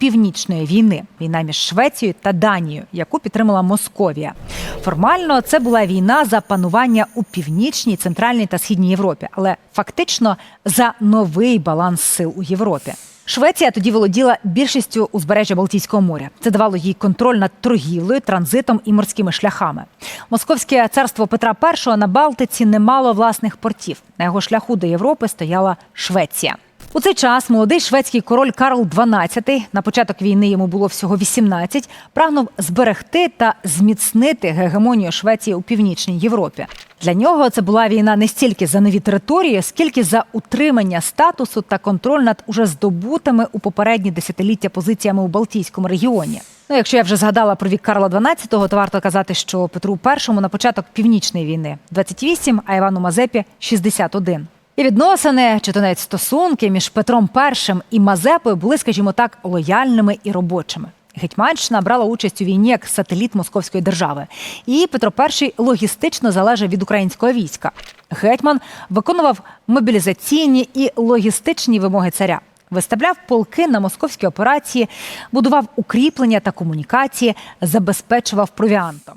північної війни війна між Швецією та Данією, яку підтримала Московія. Формально це була війна за панування у північній, центральній та східній Європі, але фактично за новий баланс сил у Європі. Швеція тоді володіла більшістю узбережжя Балтійського моря. Це давало їй контроль над торгівлею, транзитом і морськими шляхами. Московське царство Петра І на Балтиці не мало власних портів. На його шляху до Європи стояла Швеція. У цей час молодий шведський король Карл XII, на початок війни йому було всього 18, прагнув зберегти та зміцнити гегемонію Швеції у північній Європі. Для нього це була війна не стільки за нові території, скільки за утримання статусу та контроль над уже здобутими у попередні десятиліття позиціями у Балтійському регіоні. Ну, якщо я вже згадала про вік Карла XII, то варто казати, що Петру І на початок північної війни 28, а Івану Мазепі 61. І відносини, чи то навіть стосунки між Петром І і Мазепою були, скажімо так, лояльними і робочими. Гетьманщина брала участь у війні як сателіт московської держави. І Петро І логістично залежав від українського війська. Гетьман виконував мобілізаційні і логістичні вимоги царя. Виставляв полки на московські операції, будував укріплення та комунікації, забезпечував провіантом.